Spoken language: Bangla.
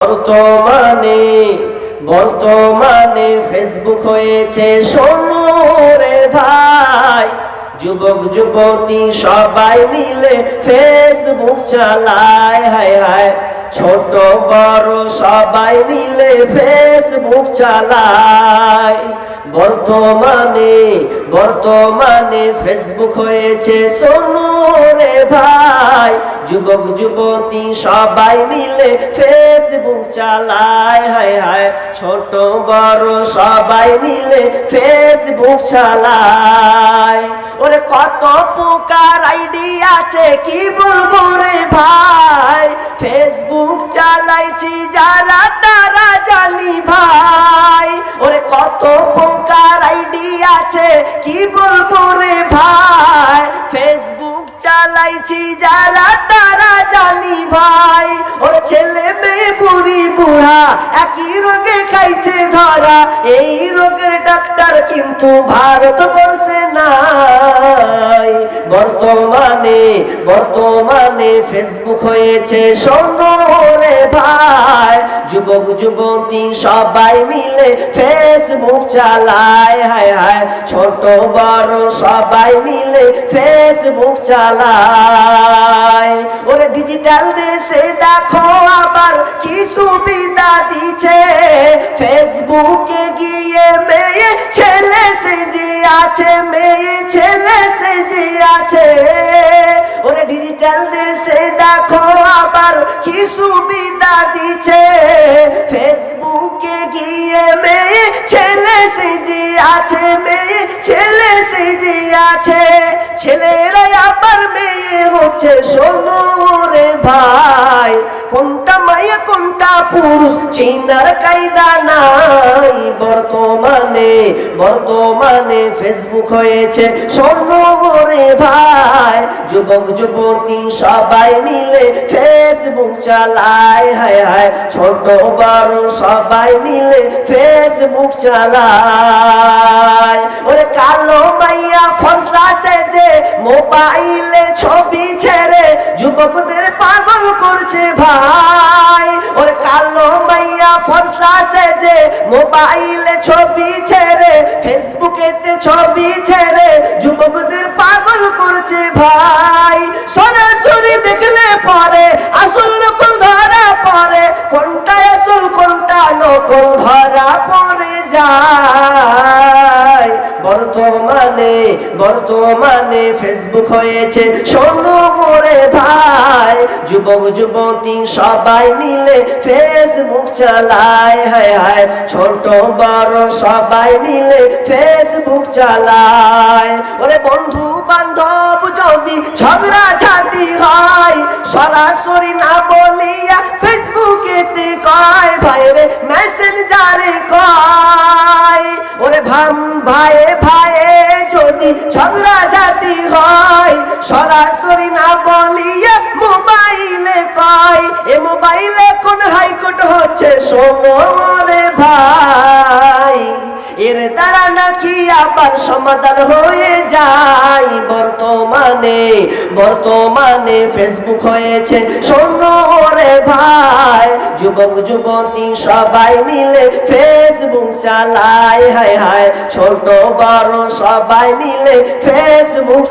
বর্তমানে বর্তমানে ফেসবুক হয়েছে সোনরে ভাই। যুবক, যুবতী সবাই মিলে ফেসবুক চালায়, হায় হায়। ছোট, বড় সবাই মিলে ফেসবুক চালায়। বর্তমানে বর্তমানে ফেসবুক হয়েছে সোনরে ভাই। যুবক যুবতী সবাই মিলে ফেসবুক চালায় হায় হায়, ছোট বড় সবাই মিলে ফেসবুক চালায় ওরে কত প্রকার আইডি আছে, কি বলব রে ভাই? ফেসবুক চালাইছি যারা, তারা জানি ভাই। ওরে কত প্রকার আইডি আছে, কি বলব রে ভাই? ফেসবুক চালাইছি যারা তারা জানি ভাই ও ছেলে বুড়ি বুড়া একই রোগে খাইছে ধরা। এই রোগের ডাক্তার কিন্তু ভারত বর্ষে নাই। বর্তমানে বর্তমানে ফেসবুক হয়েছে সোনরে ভাই। যুবক, যুবতী সবাই মিলে ফেসবুক চালায় হায় হায়, ছোট, বড় সবাই মিলে ফেসবুক চালায় ওরে ডিজিটাল দেশে দেখো আবার কি সুবিধা দিচ্ছে ফেসবুকে গিয়ে মেয়ে ছেলে সেজে আছে, মেয়ে ছেলে সেজে আছে। ওরে ডিজিটাল দেশে দেখো আবার কি সুবিধা দিচ্ছে ফেসবুকে গিয়ে মেয়ে ছেলে সেজে আছে, মেয়ে ছেলে সেজে আছে। ছেলেরা আবার মেয়ে হচ্ছে, শোনো রে ভাই, কোনটা কোনটা পুরুষ, চিনার নাই। বর্তমানে বর্তমানে ফেসবুক হয়েছে ভাই। যুবক, যুবতী সবাই মিলে ফেসবুক চালায় হায় হায়, ছোট, বড় সবাই মিলে ফেসবুক চালায় ওরে কালো মাইয়া ফর্সা সেজে মোবাইলে ছবি ছেড়ে যুবকদের পাগল করছে ভাই। সেজে মোবাইলে ছবি ছেড়ে ফেসবুকেতে ছবি ছেড়ে যুবকদের পাগল করছে ভাই। বর্তমানে ফেসবুক হয়েছে। শোনো রে ভাই, যুবক, যুবতী সবাই মিলে ফেসবুক চালায় হায় হায়, ছোট, বড় সবাই মিলে ফেসবুক চালায় ওরে বন্ধু বান্ধব, যদি ঝগড়া ঝাঁটি হয়, সরাসরি না বলিয়া ফেসবুকেতে কয়, ভাইরে মেসেঞ্জারে কয়। ওরে ভাম যদি ঝগড়া জাতি হয়। সরাসরি না বলিয়ে মোবাইলে কয় এ মোবাইলে কোন হাইকোর্ট হচ্ছে সোমরে ভাই। এর দ্বারা নাকি আবার সমাধান হয়ে যায়। বর্তমানে বর্তমানে ফেসবুক হয়েছে। সোনরে ভাই, যুবক, যুবতী সবাই মিলে ফেসবুক চালায় হায় হায়, ছোট, বড় সবাই মিলে ফেসবুক